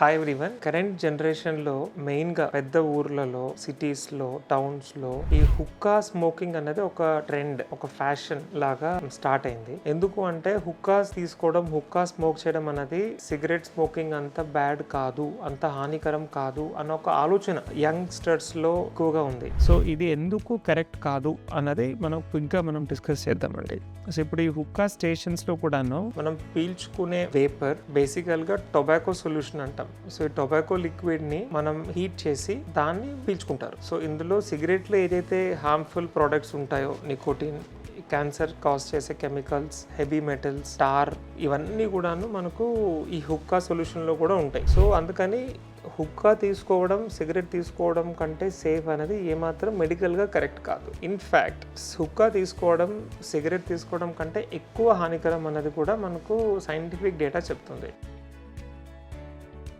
Hi everyone current జనరేషన్లో మెయిన్గా పెద్ద ఊర్లలో సిటీస్లో టౌన్స్లో ఈ హుక్కా స్మోకింగ్ అనేది ఒక ట్రెండ్ ఒక ఫ్యాషన్ లాగా స్టార్ట్ అయింది ఎందుకు అంటే హుక్కాస్ తీసుకోవడం హుక్కా స్మోక్ చేయడం అనేది సిగరెట్ స్మోకింగ్ అంత బ్యాడ్ కాదు అంత హానికరం కాదు అన్న ఒక ఆలోచన యంగ్స్టర్స్లో ఎక్కువగా ఉంది. సో ఇది ఎందుకు కరెక్ట్ కాదు అన్నది మనం ఇంకా మనం డిస్కస్ చేద్దామండి సో ఇప్పుడు ఈ హుక్కా స్టేషన్స్లో కూడాను మనం పీల్చుకునే వేపర్ బేసికల్గా టొబాకో సొల్యూషన్ అంటాం. సో ఈ టొబాకో లిక్విడ్ని మనం హీట్ చేసి దాన్ని పీల్చుకుంటారు. సో ఇందులో సిగరెట్లో ఏదైతే హార్మ్ఫుల్ ప్రొడక్ట్స్ ఉంటాయో నికోటిన్ క్యాన్సర్ కాజ్ చేసే కెమికల్స్ హెవీ మెటల్స్ స్టార్ ఇవన్నీ కూడాను మనకు ఈ హుక్కా సొల్యూషన్లో కూడా ఉంటాయి. సో అందుకని హుక్కా తీసుకోవడం సిగరెట్ తీసుకోవడం కంటే సేఫ్ అనేది ఏమాత్రం మెడికల్గా కరెక్ట్ కాదు. ఇన్ఫ్యాక్ట్ హుక్కా తీసుకోవడం సిగరెట్ తీసుకోవడం కంటే ఎక్కువ హానికరం అన్నది కూడా మనకు సైంటిఫిక్ డేటా చెప్తుంది.